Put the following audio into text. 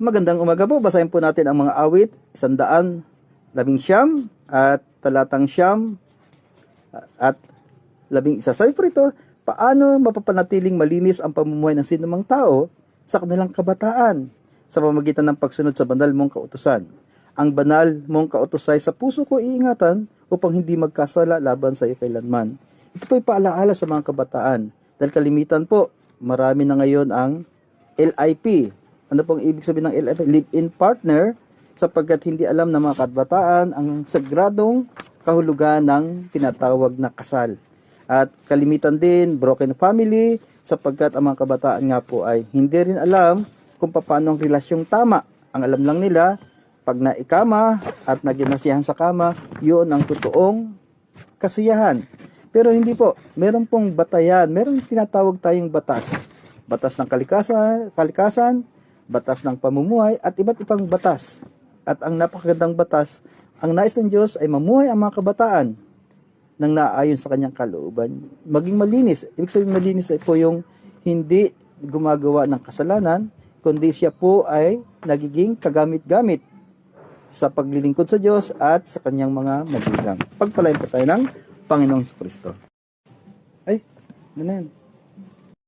Magandang umaga po. Basahin po natin ang mga awit, sandaan, labing siyam, at talatang siyam, at labing isa. Sabi po rito, paano mapapanatiling malinis ang pamumuhay ng sinumang tao sa kanilang kabataan sa pamagitan ng pagsunod sa banal mong kautusan. Ang banal mong kautusay sa puso ko iingatan upang hindi magkasala laban sa iyo kailanman. Ito po'y paalaala sa mga kabataan. Dahil kalimitan po, marami na ngayon ang LIP. Ano pong ibig sabihin ng LIP? Live-in partner sapagkat hindi alam ng mga kabataan ang sagradong kahulugan ng tinatawag na kasal. At kalimitan din, broken family, sapagkat ang mga kabataan nga po ay hindi rin alam kung paano ang relasyong tama. Ang alam lang nila, pag naikama at naginasiyahan sa kama, yun ang totoong kasiyahan. Pero hindi po, meron pong batayan, meron tinatawag tayong batas. Batas ng kalikasan, kalikasan, batas ng pamumuhay, at iba't ibang batas. At ang napakagandang batas, ang nais ng Diyos ay mamuhay ang mga kabataan nang naayon sa kanyang kalooban. Maging malinis. Ibig sabihin malinis ay po yung hindi gumagawa ng kasalanan, kundi siya po ay nagiging kagamit-gamit sa paglilingkod sa Diyos at sa kanyang mga magulang. Pagpalain po tayo ng Panginoong Kristo. Ay, ano na yan?